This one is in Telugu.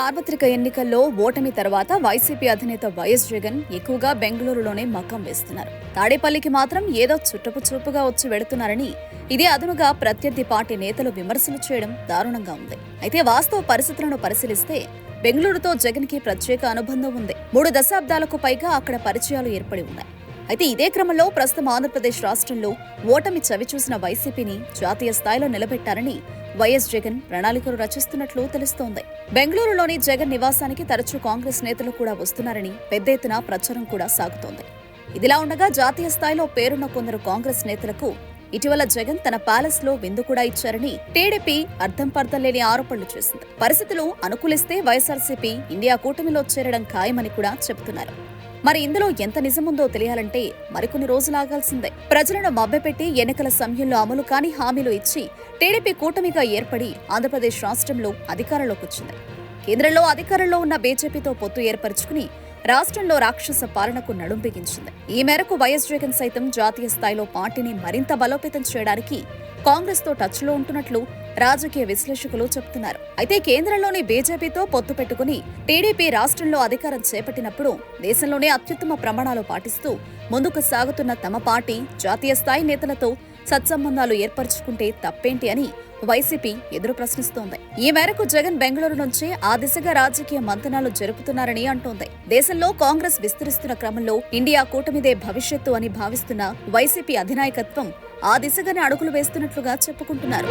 సార్వత్రిక ఎన్నికల్లో ఓటమి తర్వాత వైసీపీ అధినేత వైఎస్ జగన్ ఎక్కువగా బెంగళూరులోనే మకం వేస్తున్నారు. తాడేపల్లికి మాత్రం ఏదో చుట్టపు చూపుగా వచ్చి వెళుతున్నారని ఇదే అదునుగా ప్రత్యర్థి పార్టీ నేతలు విమర్శలు చేయడం దారుణంగా ఉంది. అయితే వాస్తవ పరిస్థితులను పరిశీలిస్తే బెంగళూరుతో జగన్కి ప్రత్యేక అనుబంధం ఉంది. మూడు దశాబ్దాలకు పైగా అక్కడ పరిచయాలు ఏర్పడి ఉన్నాయి. అయితే ఇదే క్రమంలో ప్రస్తుతం ఆంధ్రప్రదేశ్ రాష్ట్రంలో ఓటమి చవిచూసిన వైసీపీని జాతీయ స్థాయిలో నిలబెట్టారని వైఎస్ జగన్ ప్రణాళికలు రచిస్తున్నట్లు తెలుస్తోంది. బెంగళూరులోని జగన్ నివాసానికి తరచూ కాంగ్రెస్ నేతలు కూడా వస్తున్నారని పెద్ద ఎత్తున ప్రచారం కూడా సాగుతోంది. ఇదిలా ఉండగా జాతీయ స్థాయిలో పేరున్న కొందరు కాంగ్రెస్ నేతలకు ఇటీవల జగన్ తన ప్యాలెస్లో విందు కూడా ఇచ్చారని టీడీపీ అర్థం పర్థం లేని ఆరోపణలు చేసింది. పరిస్థితులు అనుకూలిస్తే వైఎస్ఆర్సీపీ ఇండియా కూటమిలో చేరడం ఖాయమని కూడా చెబుతున్నారు. మరి ఇందులో ఎంత నిజముందో తెలియాలంటే మరికొన్ని రోజులు ఆగాల్సిందే ప్రజలను మభ్యపెట్టి ఎన్నికల సమయంలో అమలు కాని హామీలు ఇచ్చి టీడీపీ కూటమిగా ఏర్పడి ఆంధ్రప్రదేశ్ రాష్ట్రంలో అధికారంలోకి వచ్చింది. కేంద్రంలో అధికారంలో ఉన్న బీజేపీతో పొత్తు ఏర్పరచుకుని రాష్ట్రంలో రాక్షస పాలనకు నడుం బిగించింది. ఈ మేరకు వైఎస్ జగన్ సైతం జాతీయ స్థాయిలో పార్టీని మరింత బలోపేతం చేయడానికి కాంగ్రెస్తో టచ్లో ఉంటున్నట్లు రాజకీయ విశ్లేషకులు చెబుతున్నారు అయితే కేంద్రంలోని బీజేపీతో పొత్తు పెట్టుకుని టీడీపీ రాష్ట్రంలో అధికారం చేపట్టినప్పుడు దేశంలోనే అత్యుత్తమ ప్రమాణాలు పాటిస్తూ ముందుకు సాగుతున్న తమ పార్టీ జాతీయ స్థాయి నేతలతో సత్సంబంధాలు ఏర్పరచుకుంటే తప్పేంటి అని వైసీపీ ఎదురు ప్రశ్నిస్తోంది. ఈ మేరకు జగన్ బెంగళూరు నుంచి ఆ దిశగా రాజకీయ మంతనాలు జరుపుతున్నారని అంటోంది. దేశంలో కాంగ్రెస్ విస్తరిస్తున్న క్రమంలో ఇండియా కూటమిదే భవిష్యత్తు అని భావిస్తున్న వైసీపీ అధినాయకత్వం ఆ దిశగానే అడుగులు వేస్తున్నట్లుగా చెప్పుకుంటున్నారు.